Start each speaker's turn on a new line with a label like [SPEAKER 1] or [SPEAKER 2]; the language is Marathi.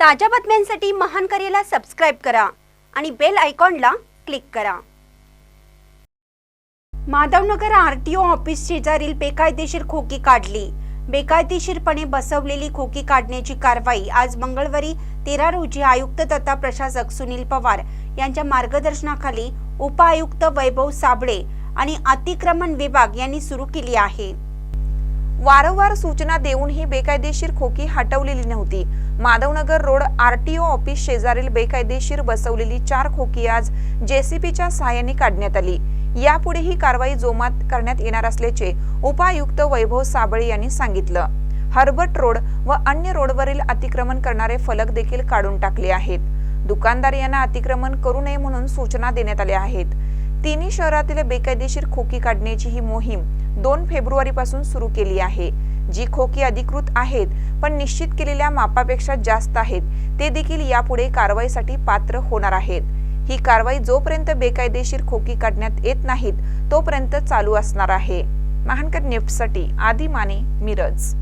[SPEAKER 1] ताज्या बातम्यांसाठी महान करेला सबस्क्राईब करा आणि बेल आयकॉनला क्लिक करा. माधवनगर आरटीओ ऑफिस शेजारील बेकायदेशीर खोकी काढली. बेकायदेशीरपणे बसवलेली खोकी काढण्याची कारवाई आज मंगळवारी तेरा रोजी आयुक्त तथा प्रशासक सुनील पवार यांच्या मार्गदर्शनाखाली उपआयुक्त वैभव साबळे आणि अतिक्रमण विभाग यांनी सुरू केली आहे.
[SPEAKER 2] वारंवार सूचना देऊनही बेकायदेशीर खोकी हटवलेली नव्हती. माधवनगर रोड आरटीओ ऑफिस शेजारील बेकायदेशीर बसवलेली चार खोकी आज जेसीबीच्या सहाय्याने काढण्यात आली. यापुढे ही कारवाई जोमात करण्यात येणार असल्याचे उपायुक्त वैभव साबळे यांनी सांगितलं. हर्बर्ट रोड व अन्य रोडवरील अतिक्रमण करणारे फलक देखील काढून टाकले आहेत. दुकानदार यांना अतिक्रमण करू नये म्हणून सूचना देण्यात आल्या आहेत. तिन्ही शहरातील बेकायदेशीर खोकी काढण्याची ही मोहीम दोन फेब्रुवारी पासून सुरू केली आहे. जी खोकी अधिकृत आहेत पण निश्चित केलेल्या मापापेक्षा जास्त आहेत ते देखील यापुढे कारवाईसाठी पात्र होणार आहेत. ही कारवाई जोपर्यंत बेकायदेशीर खोकी काढण्यात येत नाहीत तोपर्यंत चालू असणार आहे. महानकर नेफ्टसाठी आदी माने मिरज.